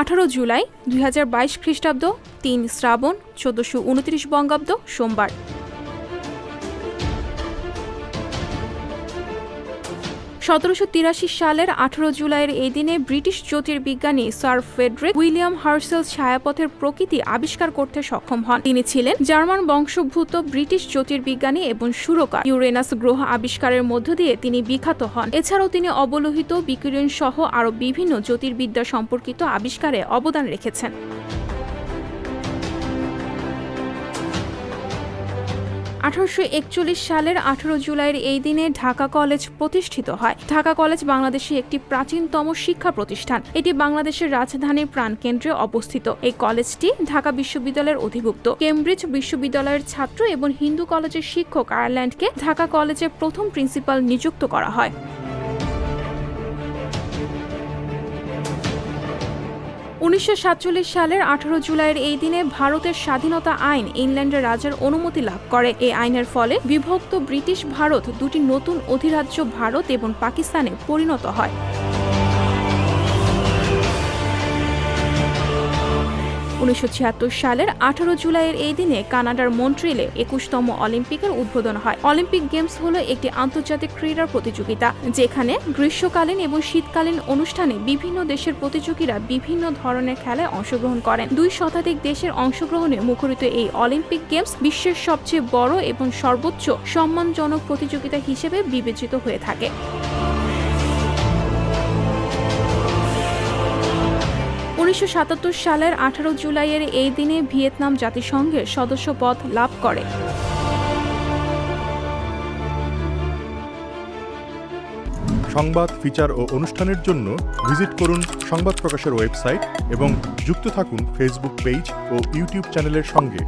আঠারো জুলাই দুই হাজার বাইশ খ্রিস্টাব্দ তিন শ্রাবণ চোদ্দশো উনত্রিশ বঙ্গাব্দ সোমবার। সতেরোশো তিরাশি সালের আঠারো জুলাইয়ের এই দিনে ব্রিটিশ জ্যোতির্বিজ্ঞানী স্যার ফেডরিক উইলিয়াম হার্সেল ছায়াপথের প্রকৃতি আবিষ্কার করতে সক্ষম হন। তিনি ছিলেন জার্মান বংশোদ্ভূত ব্রিটিশ জ্যোতির্বিজ্ঞানী এবং সুরকার। ইউরেনাস গ্রহ আবিষ্কারের মধ্য দিয়ে তিনি বিখ্যাত হন। এছাড়াও তিনি অবলোহিত বিকিরণ সহ আরও বিভিন্ন জ্যোতির্বিদ্যা সম্পর্কিত আবিষ্কারে অবদান রেখেছেন। আঠারোশো একচল্লিশ সালের আঠারো জুলাইয়ের এই দিনে ঢাকা কলেজ প্রতিষ্ঠিত হয়। ঢাকা কলেজ বাংলাদেশে একটি প্রাচীনতম শিক্ষা প্রতিষ্ঠান। এটি বাংলাদেশের রাজধানীর প্রাণকেন্দ্রে অবস্থিত। এই কলেজটি ঢাকা বিশ্ববিদ্যালয়ের অধিভুক্ত। কেমব্রিজ বিশ্ববিদ্যালয়ের ছাত্র এবং হিন্দু কলেজের শিক্ষক আয়ারল্যান্ডকে ঢাকা কলেজের প্রথম প্রিন্সিপাল নিযুক্ত করা হয়। উনিশশো সাতচল্লিশ সালের আঠারো জুলাইয়ের এই দিনে ভারতের স্বাধীনতা আইন ইংল্যান্ডের রাজার অনুমতি লাভ করে। এই আইনের ফলে বিভক্ত ব্রিটিশ ভারত দুটি নতুন অধিরাজ্য ভারত এবং পাকিস্তানে পরিণত হয়। উনিশশো ছিয়াত্তর সালের আঠারো জুলাইয়ের এই দিনে কানাডার মন্ট্রিলে একুশতম অলিম্পিকের উদ্বোধন হয়। অলিম্পিক গেমস হলো একটি আন্তর্জাতিক ক্রীড়া প্রতিযোগিতা, যেখানে গ্রীষ্মকালীন এবং শীতকালীন অনুষ্ঠানে বিভিন্ন দেশের প্রতিযোগীরা বিভিন্ন ধরনের খেলায় অংশগ্রহণ করেন। দুই শতাধিক দেশের অংশগ্রহণে মুখরিত এই অলিম্পিক গেমস বিশ্বের সবচেয়ে বড় এবং সর্বোচ্চ সম্মানজনক প্রতিযোগিতা হিসেবে বিবেচিত হয়ে থাকে। উনিশশো সাতাত্তর সালের আঠারো জুলাইয়ের এই দিনে ভিয়েতনাম জাতিসংঘের সদস্য পদ লাভ করে। সংবাদ, ফিচার ও অনুষ্ঠানের জন্য ভিজিট করুন সংবাদ প্রকাশের ওয়েবসাইট এবং যুক্ত থাকুন ফেসবুক পেজ ও ইউটিউব চ্যানেলের সঙ্গে।